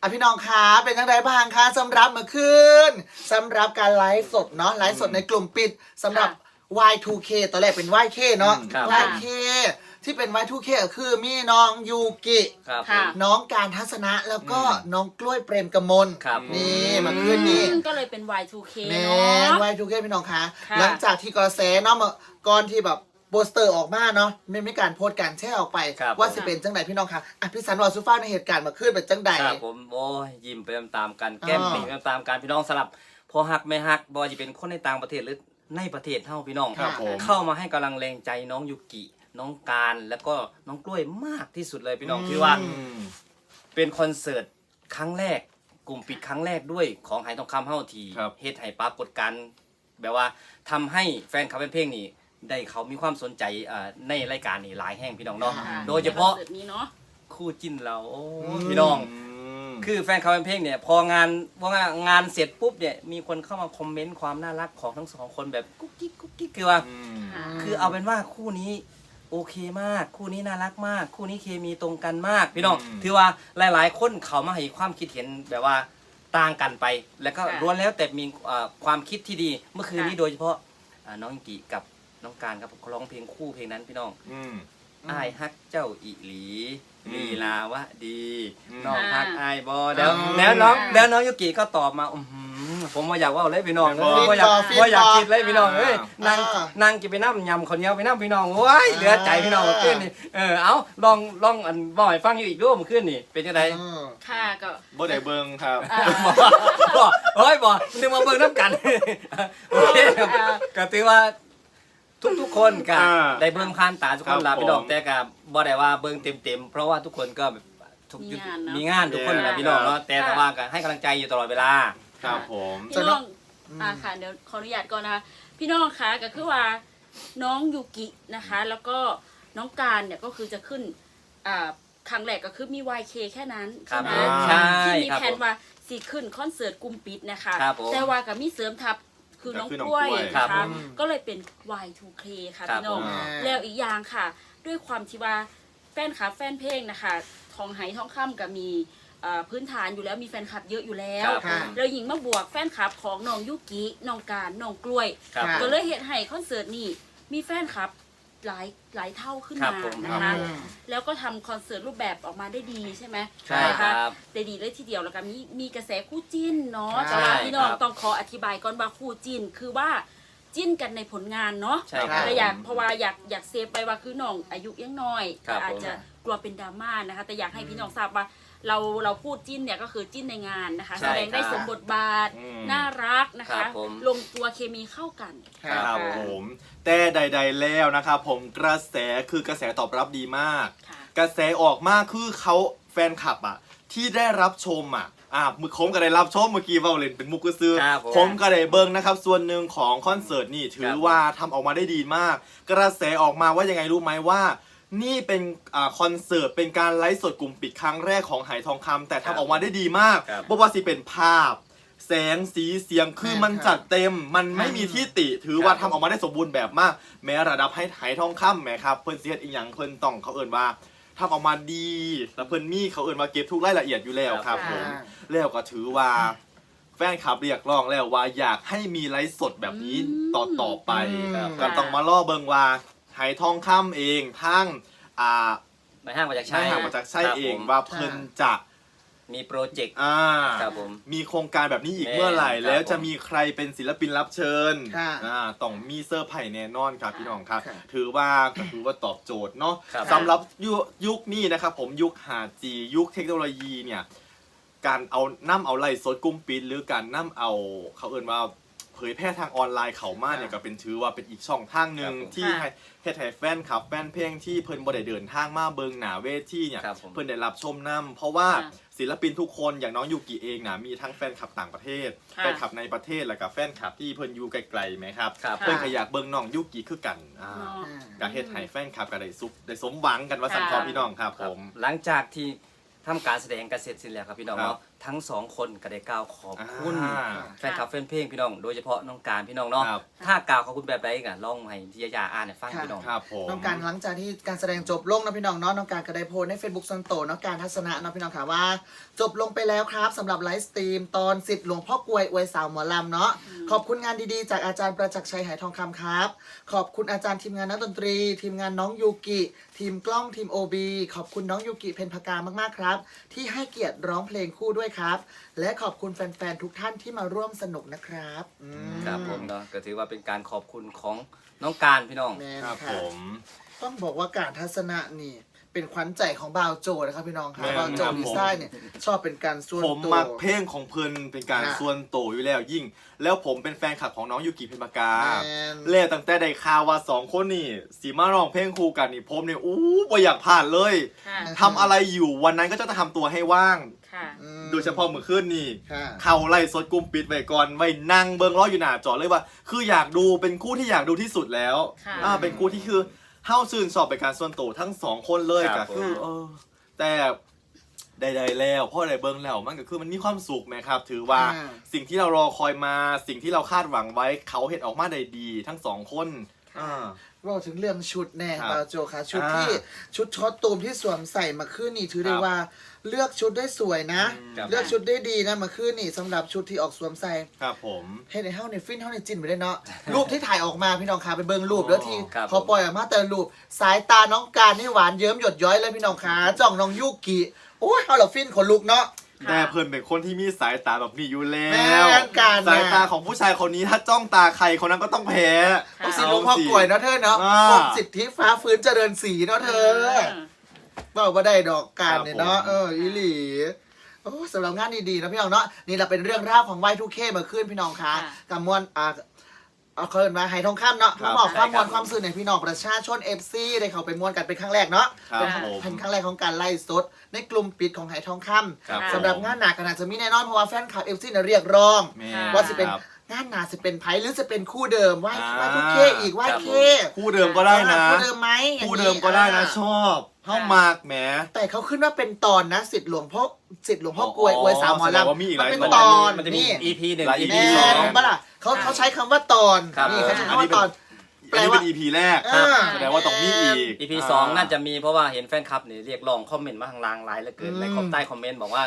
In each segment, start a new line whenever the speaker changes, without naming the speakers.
อะพี่น้องคะเป็นยังไงบ้างคะสำหรับเมื่อคืนสำหรับการไลฟ์สดเนาะไลฟ์สดในกลุ่มปิดสำหรับ Y2K ตอนแรกเป็น YK เนาะ
ครับ
YK ที่เป็น Y2K ก็คือมีน้องยูกิ
ครับผ
ค่ะ
ม
น้องการทัศนะแล้วก็น้องกล้วยเปรมกมล
ครับ
นี่เมื่อคืนนี้
อืมก็เลยเป็น Y2K
แม
เนา
นะไว้ทุกเพื่อนพี่น้องคะ
ค่ะ
หลังจากที่กระแสเนาะเมื่อก่อนที่แบบ โปสเตอร์ออกมาเนาะไม่มีการโพสต์การแชร์ออกไป
ครับ
ว่าสิเป็นจังใดพี่น้องคะอะพี่สันวอซูฟ้าในเหตุการณ์เมาขึ้นเป็นจังใด
ครับผมโอ้ยยิ้มไปตามๆกันแก้ม
อ่า
ปรีไปตามๆกันพี่น้องสลับพอหักไม่หักบอจะเป็นคนในต่างประเทศหรือในประเทศเท่าพี่น้อง
ครับผม
เข้ามาให้กำลังแรงใจน้องยุกิ น้องการแล้วก็น้องกล้วยมากที่สุดเลยพี่น้องที่ว่า
อืม
เป็นคอนเสิร์ตครั้งแรก กลุ่มปิดครั้งแรกด้วยของหายทองคำเฮาที
ครับ
เฮ็ดให้ปรากฏการณ์แบบว่าทำให้แฟนคลับเพลงนี้ ได้เขามีความสนใจเอ่อในรายการนี้หลายแห่งพี่น้องเนาะ
ค่ะ
โดยเฉพาะ
ในคอนสิร์ตนี้เนาะ
คู่จิ้นเราโอ้
อืม
พี่น้อง
ม
คือแฟนคลับเพลงเนี่ยพองานพองานงานเสร็จปุ๊บเนี่ยมีคนเข้ามาคอมเมนต์ความน่ารักของทั้งสองคนแบบกุ๊กกิ๊กกุ๊กกิ๊กคือว่า
ม
ค่ะ
คือเอาเป็นว่าคู่นี้โอเคมาก คู่นี้น่ารักมาก คู่นี้เคมีตรงกันมาก พี่น้อง
อืม
ถือว่าหลายๆ คนเขามาให้ความคิดเห็นแบบว่าต่างกันไป แล้วก็
ค่ะ
ล้วนแล้วแต่มีเอ่อความคิดที่ดี เมื่อคืนนี้
ค่ะ
โดยเฉพาะอ่าน้องกิกับ น้องการครับเขาร้องเพลงคู่เพลงนั้นพี่น้อง
อืม
อืม
อายฮักเจ้าอีหลี
อืม
ลีลาวะดี
อืม
น้อง
ค่ะ
ฮักอายบอแล้ว
อืม
แล้วน้องแล้วน้องยุกิก็ตอบมาอื้อหือผมว่าอยากว่าเลยพี่น้อง
ฟิ
เอ้
น
ย
บ่
ว่าอยาก
ฟินบ่
ว่าอยากกินเลยพี่น้องเอ้ย
อ่า
นั่ง
อ่า
นั่งกินไปน้ำยำข้าวเหนียวไปน้ำพี่น้องว้ายเหลือใจพี่น้องเมื่อคืนนี่เออเอาลองลองอันบ่อยฟังอยู่อีกรูปเมื่อคืนนี่เป็นยังไง
อืม
ค่ะก็
บ่ได้เบิ่งครับ
อ่า
บอกเฮ้ยบอกนึกมาเบิ่งน้ำกัน โอเคครับ
อ่า
ก็ถือว่า ทุกทุกๆคนก็
อ่า
ได้เบิ่งผ่านตาทุกคน
ครั
ลา
บ
พี่น้อง
ผม
แต่ก็บ่ได้ว่าเบิ่งเต็มๆเพราะว่าทุกคนก็แบบทุก
มีงานเนอะ
มีงานทุกคนแหละ
yeah
พี่น้องเนาะแต่
ค่ะ
แต่ว่าก็ให้กำลังใจอยู่ตลอดเวลา
ครับผม
พี่น้องอ่าค่ะเดี๋ยวขออนุญาตก่อนนะคะพี่น้องคะก็คือว่าน้องยูกินะคะ แล้วก็น้องการเนี่ยก็คือจะขึ้นอ่าครั้งแรกก็คือมี YK แค่นั้น
ครับ
ใช่ไหม
ใช่
ที่มี
ครับ
แผนว่าสิขึ้นคอนเสิร์ตกลุ่มปิดนะคะ
ครับผม
แต่ว่ากับมีเสริมทัพ คือน้อง
คือน้อง
กล้วย
กล้วย
ครับ
นะ
ผ
คะ
ม
ก็เลยเป็น Y2K ค่ะ
ครับ
พี่น้อง
ผม
แล้วอีกอย่างค่ะ ด้วยความที่ว่าแฟนคลับแฟนเพลงนะคะทองไหทองคำก็มีเอ่อพื้นฐานอยู่แล้วมีแฟนคลับเยอะอยู่แล้ว
ครับ
ค่ะ
แล้วหญิงมาบวกแฟนคลับของน้องยุกิน้องการน้องกล้วย
ครับ
ค่ะ
ก็เลยเหตุให้คอนเสิร์ตนี้มีแฟนคลับ หลายหลายเท่าขึ้น
ครับ
มา
ผม
นะคะ
อืม
แล้วก็ทำคอนเสิร์ตรูปแบบออกมาได้ดีใช่ไหม
ใช่
นะ
ค
คะ
รับ
ได้ดีเลยทีเดียวแล้วก็มีมีกระแสคู่จิ้นเนาะ
ใช่
แต่ว่าพี่น้อง
ครับ
ต้องขออธิบายก่อนว่าคู่จิ้นคือว่าจิ้นกันในผลงานเนาะ
ใช่ครับ
แต่อยากเพราะว่าอยากอยากเซฟไปว่าคือน้องอายุยังน้อย
ครับ
อาจจะกลัวเป็นดราม่านะคะ แต่อยากให้พี่น้องทราบว่า เราเราพูดจิ้นเนี่ยก็คือจิ้นในงานนะคะ
ใช่
แสดงได้
ครับ
สมบทบาท
อืม
น่ารักนะ
ครั
คะ
บผม
ลงตัวเคมีเข้ากัน
ค่ะ
ครับผม แต่ใด ๆ แล้วนะครับผมกระแสคือกระแสตอบรับดีมาก
ค่ะ
กระแสออกมากคือเขาแฟนคลับอะ ที่ได้รับชมอะอะมือคมก็ได้รับชมเมื่อกี้เว่าเล่นเป็นมุกกซื้อ
ครับผม
ผมก็ได้เบิ้งนะครับ ส่วนหนึ่งของคอนเสิร์ตนี่ถื
ค
อ
รับ
ว่าทำออกมาได้ดีมาก กระแสออกมาว่ายังไงรู้ไหมว่า นี่เป็นอ่าคอนเสิร์ตเป็นการไลฟ์สดกลุ่มปิดครั้งแรกของไหทองคำแต่
ครับ
ทำออกมาได้ดีมาก
ครับ
บ่ว่าสิเป็นภาพ แสงสีเสียงคือมันจัดเต็ม มันไม่มีที่ติถือว่า
ครับ
ทำออกมาได้สมบูรณ์แบบมาก แม้ระดับให้ไหทองคำแหมครับ เพิ่นเสียดอีกอย่างเพิ่นต้องเขาเอ่นว่าทำออกมาดี แล้วเพิ่นมีเขาเอ่นว่าเก็บทุกรายละเอียดอยู่แล้วครับผม
ค่ะ
แล้วก็ถือว่า แฟนคลับเรียกร้องแล้วว่าอยากให้มีไลฟ์สดแบบนี้
อืม
ต่อต่อไป
ครับ
ก็ต้องมาล่อเบิงว่า ไหทองคำเองทั้งอ่า
ในห้างมาจาก
ใช่
ใช่
ห่างมาจากไส้
ครับ
เอง
ผม
ว่าเพิ่นจะ
มีโปรเจกต์
อ่า
ครับผม
มีโครงการแบบนี้อีก
แน่
เมื่อไหร่
ครับ
แล้วจะ
ผม
มีใครเป็นศิลปินรับเชิญ
ค่ะ
อ่าต้องมีเซอร์ไพรส์แน่นอนครับพี่น้องครับ
ค่ะ
ถือว่าก็ถือว่าตอบโจทย์เนาะ
ครับ
สำหรับยุคยุคนี้นะครับผมยุค 5G ยุคเทคโนโลยีเนี่ย การเอานํเอาไล่สดกุ้มปิดหรือการนํเอาเขาเอ่นว่า เผยแพร่ทางออนไลน์เขามาเนี่ยก็เป็นถือว่าเป็นอีกช่องทางหนึ่ง
ครับผม
ที่
ค่ะ
ให้เฮ็ดให้แฟนคลับแฟนเพลงที่เพิ่นบ่ได้เดินทางมาเบิงหนาเวทีเนี่ย
ครับผม
เพิ่นได้รับชมนํเพราะว่า
ค่ะ
ศิลปินทุกคนอย่างน้องยูกิเองนะมีทั้งแฟนคลับต่างประเทศ
ค่ะ
แฟนคลับในประเทศแล้วก็แฟนคลับที่เพิ่นอยู่ไกลๆไหมครับ
ครับ
เพิ่นก็อยากเบิ่งน้องยูกิคือกันอ่า
เนาะ
ก็เฮ็ดให้แฟนคลับก็ได้สุขได้สมหวังกันว่าสัน
ค่ะ
ทอพี่น้องครับผม
หลังจากที่ทำการแสดงกันเสร็จสิ้นแล้วครับพี่น้อง
ครับ
เนาะทั้งสองคนก็ได้กล่าวขอบคุณ
อ่า
แฟนคลับแฟนเพลงพี่น้อง โดยเฉพาะน้องการพี่น้องเนาะ
ครับ
ถ้ากล่าวขอบคุณแบบใดกันลองให้ที่ยาอ่านให้ฟัง
ค่ะ
พี่น้อง
ครับผม
น้องการหลังจากที่การแสดงจบลงนะพี่น้องเนาะน้องการก็ได้โพสต์ใน Facebook ส่วนตัวน้องการทัศนะเนาะพี่น้องค่ะว่า จบลงไปแล้วครับสำหรับไลฟ์สตรีมตอนสิทธิ์หลวงพ่อกลวยอวยสาวหมอลำเนาะขอบคุณงานดีๆ จากอาจารย์ประจักษ์ชัยหายทองคำครับ ขอบคุณอาจารย์ทีมงานนักดนตรี ทีมงานน้องยูกิ ทีมกล้องทีม OB ขอบคุณน้องยูกิเพนพกามากๆครับ ที่ให้เกียรติร้องเพลงคู่ด้วยครับ และขอบคุณแฟนๆทุกท่านที่มาร่วมสนุกนะครับอืม
ครับผมเนาะก็ถือว่าเป็นการขอบคุณของน้องการพี่น้อง
แม่น
ครับ
ค่ะ
ผม
ต้องบอกว่าการทัศนะนี่ เป็นขวัญใจของบ่าวโจนะครับพี่น้องค่ะ
แม่น
บ่าวโจ
ครับ
ดีไซน์เนี่ยชอบเป็นการส่วน
ผม
ตัว
มักเพลงของเพิ่นเป็นการ
ค่ะ
ส่วนโตวอยู่แล้วยิ่ง แล้วผมเป็นแฟนคลับของน้องยูกิเพนปากา
แม่น
เล่ตั้งแต่ได้ข่าวว่าสองคนนี่สีมาร้องเพลงคู่กันนี่ผมเนี่ยอู้บ่อยากผ่านเลย
ค่ะ
ทำอะไรอยู่วันนั้นก็จะทำตัวให้ว่าง
ค่ะ
อืม
โดยเฉพาะเมื่อคืนนี่
ค่ะ
เข้าไล่สดกลุ่มปิดไว้ก่อนไว้นั่งเบิ่งล้ออยู่หน้าจอเลยว่า คืออยากดูเป็นคู่ที่อยากดูที่สุดแล้ว
ค่ะ
อ่าเป็นคู่ที่คือเฮ้าซื่นสอบเป็นการส่วนตัวทั้งสองคนเลย
ครั
ก็
บ
คือเออ แต่ใดๆแล้วพ่อใดเบิ่งแล้วมันก็คือมันมีความสุขไหมครับ ถือว่า
อ่า
สิ่งที่เรารอคอยมาสิ่งที่เราคาดหวังไว้เขาเห็นออกมาได้ดี ทั้งสองคน
ค่ะ
อ่า
เราถึงเรื่องชุดแน่
ครับ
บ่าวโจค่ะชุด
อ่า
ที่ชุดช็อตตูมที่สวมใส่มาคืนนี่ถือได้
ครับ
ว่า เลือกชุดได้สวยนะ
ครับ
เลือกชุดได้ดีนะมาคืนนี่สำหรับชุดที่ออกสวมใส่
ครับผม
ให้ในเฮ้าในฟินเฮ้าในจินไปได้เนาะรูปที่ถ่ายออกมาพี่น้องค่ะไปเบิ่งรูปแล้วที่
ครับ
เขาปล่อยออกมาแต่รูปสายตาน้องการนี่หวานเยิ้มหยดย้อยเลยพี่น้องค่ะจ้องน้องยุกิโอ้ยเอาเหราฟินขนลุกเนาะ
ค่ะ
แต่เพิ่นเป็นคนที่มีสายตาแบบนี้อยู่แล้
แม่
ว
นการนะ
สายตาของผู้ชายคนนี้ถ้าจ้องตาใครคนนั้นก็ต้องแพ้
ต้องสิหลวงพ่อกล้วยเนาะเธอเนาะ
อ่า
ปกสิทธิฟ้าฟื้นเจริญศรีเนาะเธอบอกว่าได้ดอกการเนี่ยเนาะ
ครับผม
เอออีหลีโอ้สำหรับงานดีๆนะพี่น้องเนาะนี่เราเป็นเรื่องราวของ Y2K มาขึ้นพี่น้องคะ
ค่ะ
กับมวลอ่า เอาเขาเรียกว่าไฮทองคำเนาะ
ครับ
มาบอกความ
ใช่
ม
ครั
ว
บ
ลความสื่อในพี่น้องประชาชน FC ได้เขาไปมวลกันเป็นครั้งแรกเนาะ
ครับ
เป็น
ผม
เป็นครั้งแรกของการไล่สด ในกลุ่มปิดของไฮทองค
ครับำ
สำหรับงานหนักขนาดจะมีแน่นอนเพราะว่าแฟนคลับ FC เนี่ยเรียกร้อง
แม่
ว่าจะเป็น
ครับ
งานหนาจะเป็นไพหรือจะเป็นคู่เดิมว่า
อ่า
ว่าทุกเคอีกว่า
ครับ
เค
คู่เดิมก็ได้นะ
คู่เดิมไหมอย่างนี้
คู่เดิมก็ได้นะ
อ่า
ชอบ เข้ามากแหม
แต่เขาขึ้นว่าเป็นตอนนะสิทธิ์หลวงพ่อสิทธิ์หลวงพ่อกลวย
อ๋อ
อวยสาวหมอ
แสดง
ลำ
ว่ามีอีกหลาย
เป็น
ตอน
ตอน
มันจะมี
นี่
EP หนึ่ง
หลาย
EP
EP
แน่
สอง
เห็นปะล่ะเขาเขาใช้คำว่าตอน
ครับ
นี่เขาใช้
อัน
คำ
นี้
ว่า
เป็น
ตอน
อันนี้เป็น EP แรก
อ่า
แสดงว่าต้องมีอีก
EP สองน่าจะมีเพราะว่าเห็นแฟนคลับเนี่ยเรียกร้องคอมเมนต์มาทางไลน์ไลน์เหลือเกิน
อืม
ในคอมใต้คอมเมนต์บอกว่า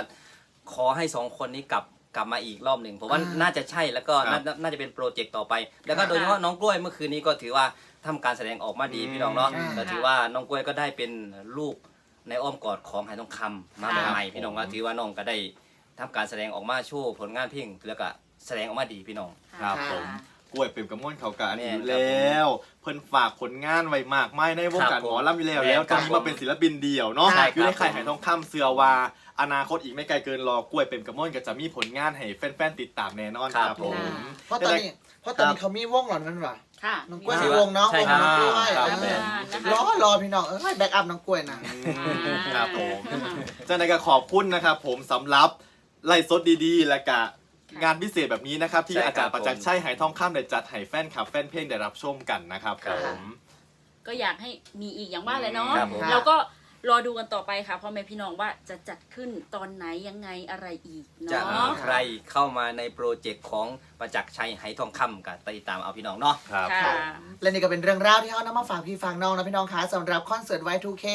ขอให้สองคนนี้กลับกลับมาอีกรอบหนึ่งผมว่า
อ่า
น่าจะใช่แล้วก็
ครั
น่า
บ
น่าจะเป็นโปรเจกต์ต่อไป แล้วก็
ค่ะ
โดยเฉพาะน้องกล้วยเมื่อคืนนี้ก็ถือว่า ทำการแสดงออกมาดี
อืม
พี่น้องเนาะ
อ่า
ก็ถือว่าน้องกล้วยก็ได้เป็นลูกในอ้อมกอดของไหทองคำมา
ค่ะ
ใหม่ๆพี่น้องก็ถือว่าน้องก็ได้ทำการแสดงออกมาโชว์ผลงานเพลงแล้วก็แสดงออกมาดีพี่น้อง
ครับะ ผมกล้วยเป็นกระม่วนเขากาอันนี้อยู่
แม่นครับ
แล้ว เพิ่นฝากผลงานไว้มากไม่ในวงการ
ครับ
หมอลำอยู่แล้ว
แม่น
แล้วตอนนี้
ครับ
มาเป็นศิลปินเดี่ยวเนาะ
ใช่
อยู่ใน
ครับ
ค่ายไหทองคำเสือว่าอนาคตอีกไม่ไกลเกินรอกล้วยเป็นกระม่วนก็จะมีผลงานให้แฟนๆติดตามแน่นอนค
ครั
รับบผม
เพราะตอนนี้เพราะตอนนี้เขามีวงหล่อนนั่นหรอ
ค่ะ
น้องกล้วย
ใช่
มีวงเนาะ
ใช่
วง
ครับ
น้องกล้วย
ครับ
เอ
แม่
อน
นะคะ
รอรอพี่น้องเออแบ็กอัพน้องกล้วยนะ
ครับผมจากนั้นก็ขอบคุณนะครับผมสำหรับไล่สดดีๆ และกะงานพิเศษแบบนี้นะครับ ที่
ใช่ครับ
อาจารย์ประจักษ์ชัยไหทองคำได้จัดให้แฟนคลับแฟนเพลงได้รับชมกันนะครับ
ครับ
ผม
ก็อยากให้มีอีกอย่างว่าเลยเนาะ
ครับผม
แล้วก็ รอดูกันต่อไปค่ะพ่อแม่พี่น้องว่าจะจัดขึ้นตอนไหนยังไงอะไรอีก
จะมี
เนาะ
ใครเข้ามาในโปรเจกต์ของประจักษ์ชัยไหทองคำกับติดตามเอาพี่น้องเนาะ
ครับ
ค่ะ
ผม
และนี่ก็เป็นเรื่องราวที่เขานำมาฝากพี่ฟังน้องนะพี่น้องคะสำหรับคอนเสิร์ต Y2K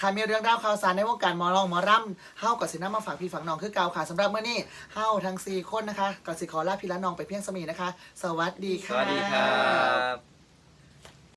ค่ะมีเรื่องราวข่าวสารในวงการหมอลองหมอร่ำเฮากับสินำมาฝากพี่ฟังน้องคือเก่าค่ะสำหรับเมื่อนี้เฮาทั้งสี่คนนะคะกับสิขอลาพี่ละน้องไปเพียงสมีนะคะ สวัสดี
ส
ค่ะ
วัสดีครับ